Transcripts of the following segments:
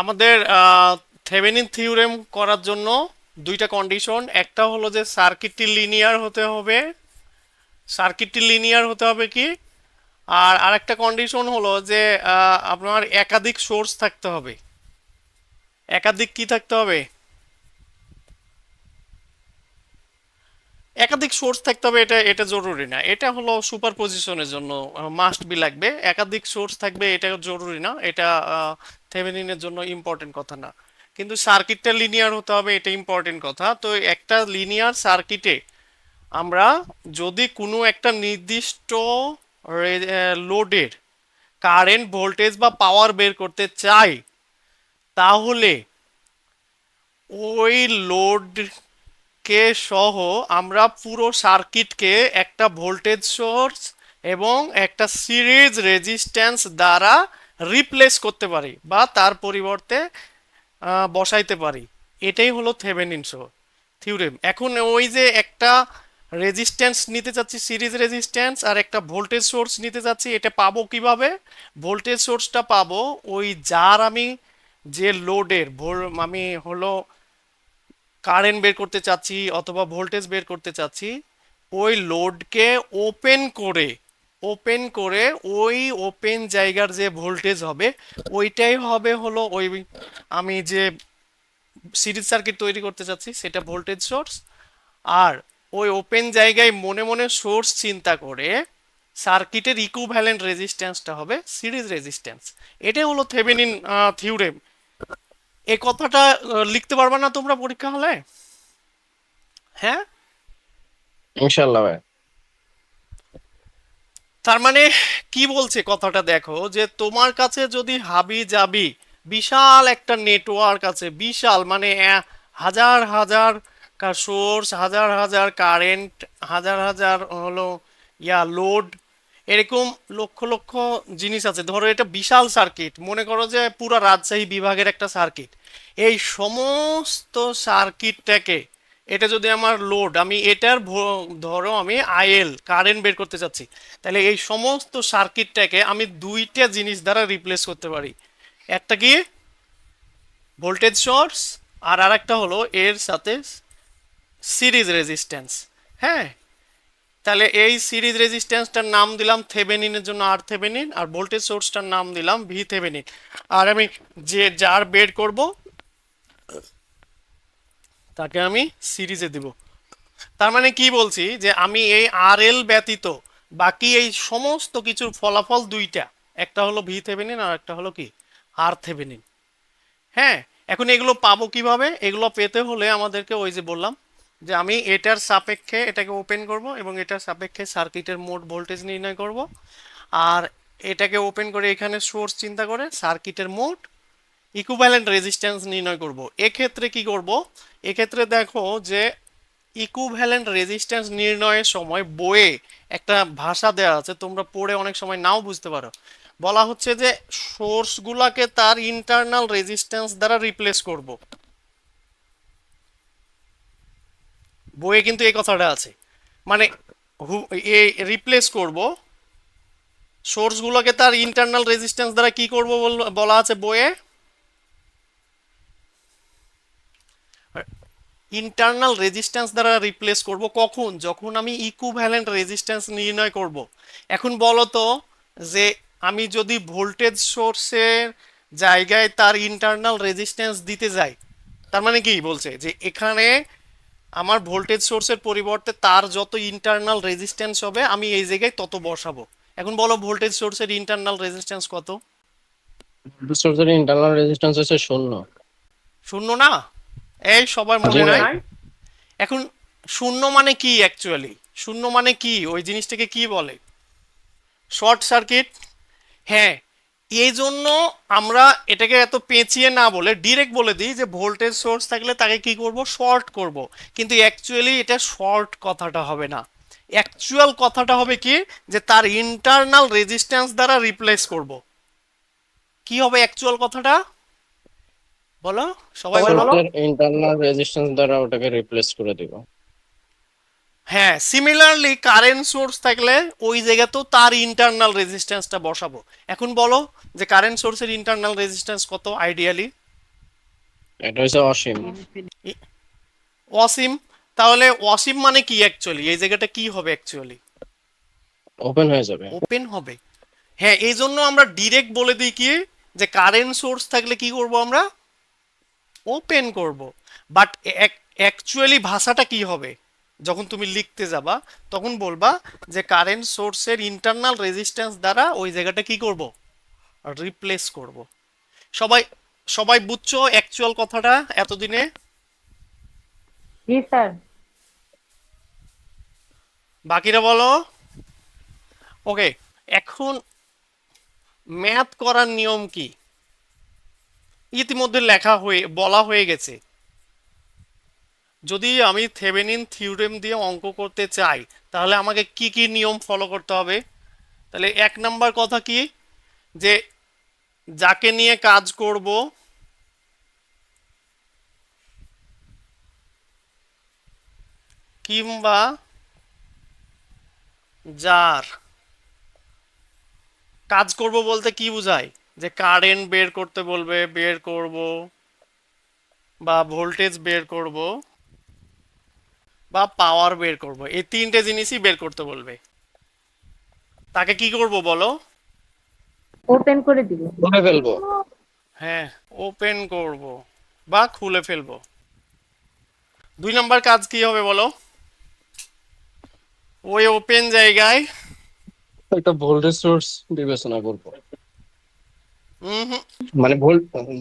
আমাদের Thevenin theorem করার জন্য দুইটা কন্ডিশন একটা হলো যে সার্কিটটি লিনিয়ার হতে হবে। সার্কিটটি লিনিয়ার হতে হবে কি? আর আরেকটা কন্ডিশন হলো যে আপনার একাধিক সোর্স থাকতে হবে। একাধিক কি থাকতে হবে? একাধিক সোর্স থাকতে হবে, এটা এটা জরুরি না। এটা হলো সুপার পজিশনের জন্য মাস্ট বি লাগবে। একাধিক সোর্স থাকবে, এটা জরুরি না। এটা থেভেনিনের জন্য ইম্পর্টেন্ট কথা না। কিন্তু সার্কিটটা লিনিয়ার হতে হবে, এটা ইম্পর্টেন্ট কথা। তো একটা লিনিয়ার সার্কিটে আমরা যদি কোনো একটা নির্দিষ্ট লোডের কারেন্ট ভোল্টেজ বা পাওয়ার বের করতে চাই, তাহলে ওই লোডকে সহ আমরা পুরো সার্কিটকে একটা ভোল্টেজ সোর্স এবং একটা সিরিজ রেজিস্ট্যান্স দ্বারা রিপ্লেস করতে পারি বা তার পরিবর্তে বসাইতে পারি। এটাই হলো থেভেনিন শো থিওরেম। এখন ওই যে একটা রেজিস্ট্যান্স নিতে চাচ্ছি, সিরিজ রেজিস্ট্যান্স আর একটা ভোল্টেজ সোর্স নিতে চাচ্ছি, এটা পাবো কীভাবে? ভোল্টেজ সোর্সটা পাবো ওই যার আমি যে লোডের আমি হলো কারেন্ট বের করতে চাচ্ছি অথবা ভোল্টেজ বের করতে চাচ্ছি, ওই লোডকে ওপেন করে ওপেন করে ওই ওপেন জায়গার যে ভোল্টেজ হবে, ওইটাই হবে হলো ওই আমি যে সিরিজ সার্কিট তৈরি করতে চাচ্ছি সেটা ভোল্টেজ সোর্স আর ওই ওপেন জায়গায় মনে মনে সোর্স চিন্তা করে সার্কিটের ইকুভ্যালেন্ট রেজিস্ট্যান্সটা হবে সিরিজ রেজিস্ট্যান্স এটাই হলো থেভেনিন থিওরেম এই কথাটা লিখতে পারবা না তোমরা পরীক্ষা হলে? হ্যাঁ? ইনশাল্লাহ ভাই। তার মানে কি বলছে কথাটা দেখো, যে তোমার কাছে যদি হাবি যাবি বিশাল একটা নেটওয়ার্ক আছে, বিশাল মানে হাজার হাজার সোর্স হাজার হাজার কারেন্ট হাজার হাজার হলো ইয়া লোড এরকম লক্ষ লক্ষ জিনিস আছে। ধরো এটা বিশাল সার্কিট মনে করো যে পুরো রাজশাহী বিভাগের একটা সার্কিট এই সমস্ত সার্কিটটাকে এটা যদি আমার লোড আমি এটার ধরো আমি আইএল কারেন্ট বের করতে চাচ্ছি, তাহলে এই সমস্ত সার্কিটটাকে আমি দুইটা জিনিস দ্বারা রিপ্লেস করতে পারি। একটা কি? ভোল্টেজ সোর্স আর আরেকটা হলো এর সাথে সিরিজ রেজিস্ট্যান্স হ্যাঁ? তাহলে এই সিরিজ রেজিস্ট্যান্সটার নাম দিলাম থেভেনিনের জন্য আর থেভেনিন আর ভোল্টেজ সোর্সটার নাম দিলাম ভি থেভেনিন আর আমি যে, যার বের করব তাকে আমি সিরিজে দিব। তার মানে কি বলছি যে আমি এই আর এল ব্যতীত বাকি এই সমস্ত কিছুর ফলাফল দুইটা। একটা হলো ভি থেভেনিন আর একটা হলো কি? আর থেভেনিন হ্যাঁ এখন এগুলো পাবো কীভাবে? এগুলো পেতে হলে আমাদেরকে ওই যে বললাম যে আমি এটার সাপেক্ষে এটাকে ওপেন করব এবং এটার সাপেক্ষে সার্কিটের মোট ভোল্টেজ নির্ণয় করব। আর এটাকে ওপেন করে এখানে সোর্স চিন্তা করে সার্কিটের মোট ইকুভ্যালেন্ট রেজিস্ট্যান্স নির্ণয় করব। এক্ষেত্রে কি করব? এক্ষেত্রে দেখো যে ইকুভ্যালেন্ট রেজিস্ট্যান্স নির্ণয়ের সময় বইয়ে একটা ভাষা দেওয়া আছে, তোমরা পড়ে অনেক সময় নাও বুঝতে পারো। বলা হচ্ছে যে সোর্সগুলোকে তার ইন্টারনাল রেজিস্ট্যান্স দ্বারা রিপ্লেস করব। বইয়ে কিন্তু এই কথাটা আছে। মানে রিপ্লেস করব। সোর্সগুলোকে তার ইন্টারনাল রেজিস্ট্যান্স দ্বারা কি করব বলা আছে বইয়ে? ইন্টারনাল রেজিস্ট্যান্স দ্বারা রিপ্লেস করব। কখন? যখন আমি ইকুভ্যালেন্ট রেজিস্ট্যান্স নির্ণয় করব। এখন বলো তো যে আমি যদি ভোল্টেজ সোর্সের জায়গায় তার ইন্টারনাল রেজিস্ট্যান্স দিতে যাই তার মানে কি বলছে? যে এখানে আমার ভোল্টেজ সোর্সের পরিবর্তে তার যত ইন্টারনাল রেজিস্ট্যান্স হবে আমি এই জায়গায় তত বসাবো। এখন বলো ভোল্টেজ সোর্সের ইন্টারনাল রেজিস্ট্যান্স কত? ভোল্টেজ সোর্সের ইন্টারনাল রেজিস্ট্যান্স হচ্ছে শূন্য। শূন্য না? এই সবার মনে নাই? এখন শূন্য মানে কি অ্যাকচুয়ালি শূন্য মানে কি? ওই জিনিসটাকে কি বলে? Short circuit? হ্যাঁ এই জন্য আমরা এটাকে এত পেঁচিয়ে না বলে ডিরেক্ট বলে দিই যে ভোল্টেজ সোর্স থাকলে তাকে কি করব? শর্ট করব। কিন্তু অ্যাকচুয়ালি এটা শর্ট কথাটা হবে না। অ্যাকচুয়াল কথাটা হবে কি? যে তার ইন্টারনাল রেজিস্ট্যান্স দ্বারা রিপ্লেস করব। কি হবে অ্যাকচুয়াল কথাটা? বলো সবাই বলো। ইন্টারনাল রেজিস্ট্যান্স দ্বারা ওটাকে রিপ্লেস করে দিব। হ্যাঁ সিমিলারলি কারেন্ট সোর্স থাকলে ওই জায়গাতেও তার ইন্টারনাল রেজিস্ট্যান্সটা বসাবো। এখন বলো যে কারেন্ট সোর্সের ইন্টারনাল রেজিস্ট্যান্স কত আইডিয়ালি এটা হচ্ছে অসীম। অসীম? তাহলে অসীম মানে কি অ্যাকচুয়ালি এই জায়গাটা কি হবে অ্যাকচুয়ালি ওপেন হয়ে যাবে। ওপেন হবে। হ্যাঁ এই জন্য আমরা ডিরেক্ট বলে দিই কি যে কারেন্ট সোর্স থাকলে কি করব আমরা? ওপেন করব। বাট অ্যাকচুয়ালি ভাষাটা কি হবে? যখন তুমি লিখতে যাবা তখন বলবা যে কারেন্ট সোর্সের ইন্টারনাল রেজিস্ট্যান্স দ্বারা ওই জায়গাটা কি করব? রিপ্লেস করব। সবাই সবাই বুঝছ অ্যাকচুয়াল কথাটা এতদিনে? জি স্যার। বাকিরা বলো। ওকে এখন ম্যাথ করার নিয়ম কি? ইতিমধ্যে লেখা হয়ে, বলা হয়ে গেছে। যদি আমি থেভেনিন থিওরেম দিয়ে অঙ্ক করতে চাই, তাহলে আমাকে কি কি নিয়ম ফলো করতে হবে? তাহলে এক নাম্বার কথা কি? যে যাকে নিয়ে কাজ করব, কিংবা যার কাজ করব বলতে কি বোঝায়? যে কারেন্ট বের করতে বলবে বের করব বা ভোল্টেজ বের করব বা পাওয়ার বের করব এই তিনটে জিনিসই বের করতে বলবে। তাকে কি করব বলো? ওপেন করে দিব। খুলে ফেলব। হ্যাঁ ওপেন করব বা খুলে ফেলব। দুই নম্বর কাজ কি হবে বলো? ওই ওপেন জায়গায় একটা ভোল্টেজ সোর্স বিবেচনা করব। মানে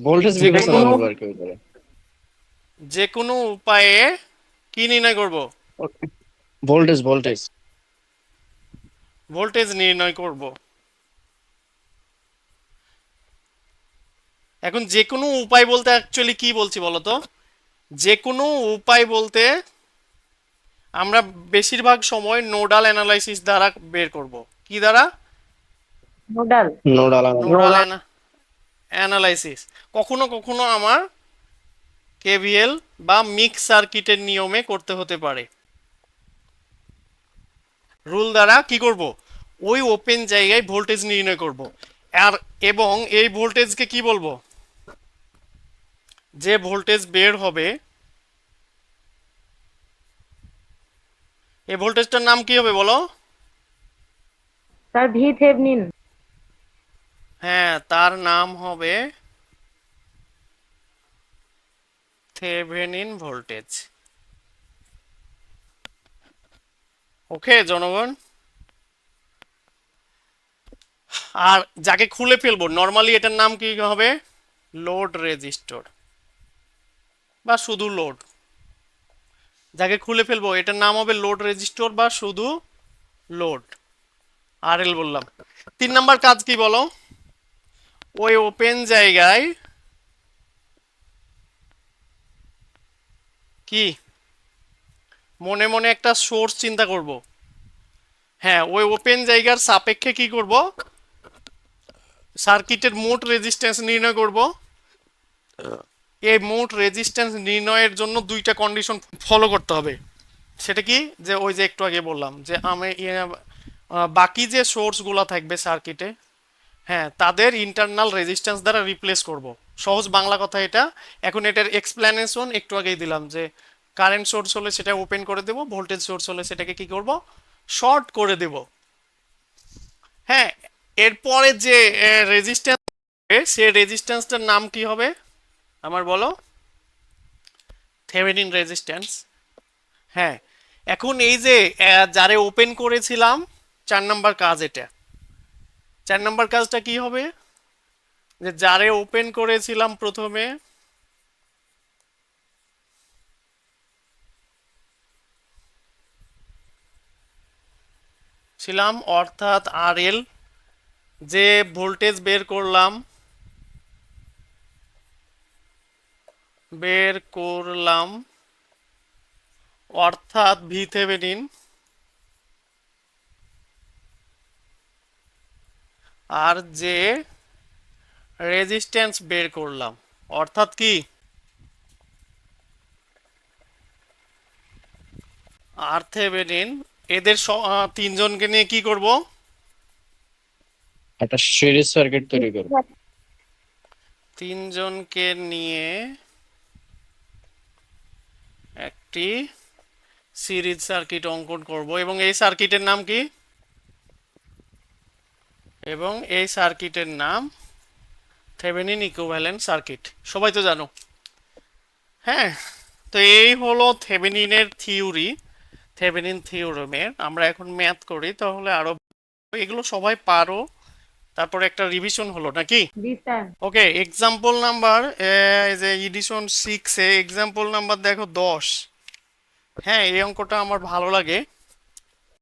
ভোল্টেজ বিবেচনা করব আর কি যে কোনো উপায়ে কি নির্ণয় করব? Voltage voltage. ভোল্টেজ নির্ণয় করব। এখন যে কোনো উপায় বলতে অ্যাকচুয়ালি কি বলছি বলো তো? যে কোনো উপায় বলতে আমরা বেশিরভাগ সময় নোডাল অ্যানালাইসিস দ্বারা বের করব। কি দ্বারা? নোডাল। নোডাল নোডাল অ্যানালাইসিস কখনো কখনো আমার কেভিএল বা মিক্স সার্কিটের নিয়মে করতে হতে পারে। রুল দ্বারা কি করব? ওই ওপেন জায়গায় ভোল্টেজ নির্ণয় করব। আর এবং এই ভোল্টেজকে কি বলব? যে ভোল্টেজ বের হবে, এই ভোল্টেজটার নাম কি হবে বলো? স্যার ভি থেভনিন হ্যাঁ তার নাম হবে থেভেনিন ভোল্টেজ। ওকে, জনগণ। আর যাকে খুলে ফেলব নর্মালি এটার নাম কি হবে? লোড রেজিস্টর বা শুধু লোড যাকে খুলে ফেলব, এটার নাম হবে লোড রেজিস্টর বা শুধু লোড আর এল বললাম। তিন নাম্বার কাজ কি বলো? ওই ওপেন জায়গায় কি? মনে মনে একটা সোর্স চিন্তা করব। হ্যাঁ ওই ওপেন জায়গার সাপেক্ষে কি করব? সার্কিটের মোট রেজিস্ট্যান্স নির্ণয় করব। এই মোট রেজিস্ট্যান্স নির্ণয়ের জন্য দুইটা কন্ডিশন ফলো করতে হবে। সেটা কি? যে ওই যে একটু আগে বললাম যে আমি বাকি যে সোর্সগুলো থাকবে সার্কিটে হ্যাঁ তাদের ইন্টারনাল রেজিস্ট্যান্স দ্বারা রিপ্লেস করব। সহজ বাংলা কথা এটা। এখন এটার এক্সপ্লেনেশন একটু আগেই দিলাম যে কারেন্ট সোর্স হলে সেটা ওপেন করে দেব ভোল্টেজ সোর্স হলে সেটাকে কি করব? শর্ট করে দেব। হ্যাঁ এরপরে যে রেজিস্ট্যান্স সে রেজিস্ট্যান্সটার নাম কি হবে? আমার বলো। থেভেনিন রেজিস্ট্যান্স হ্যাঁ এখন এই যে যারে ওপেন করেছিলাম, চার নাম্বার কাজ এটা। চার নম্বর কাজটা কি হবে? যে যারে ওপেন করেছিলাম প্রথমে, ছিলাম অর্থাৎ আর এল যে ভোল্টেজ বের করলাম বের করলাম, অর্থাৎ ভি থেভেনিন আর যে রেজিস্ট্যান্স বের করলাম অর্থাৎ কি? আর থেভেনিন এদের তিনজনকে নিয়ে কি করব? একটা সিরিজ সার্কিট তৈরি করব। তিনজনকে নিয়ে একটি সিরিজ সার্কিট অঙ্কন করব। এবং এই সার্কিটের নাম কি? এবং এই সার্কিটের নাম থেভেনিন ইকুইভ্যালেন্ট সার্কিট সবাই তো জানো। হ্যাঁ তো এই হলো থেভেনিনের থিওরি থেভেনিন থিওরেমের আমরা এখন ম্যাথ করি তাহলে আরও এগুলো সবাই পারো। তারপরে একটা রিভিশন হলো নাকি? ওকে এক্সাম্পল নাম্বার যে এডিশন সিক্সে এক্সাম্পল নাম্বার দেখো দশ। হ্যাঁ এই অঙ্কটা আমার ভালো লাগে।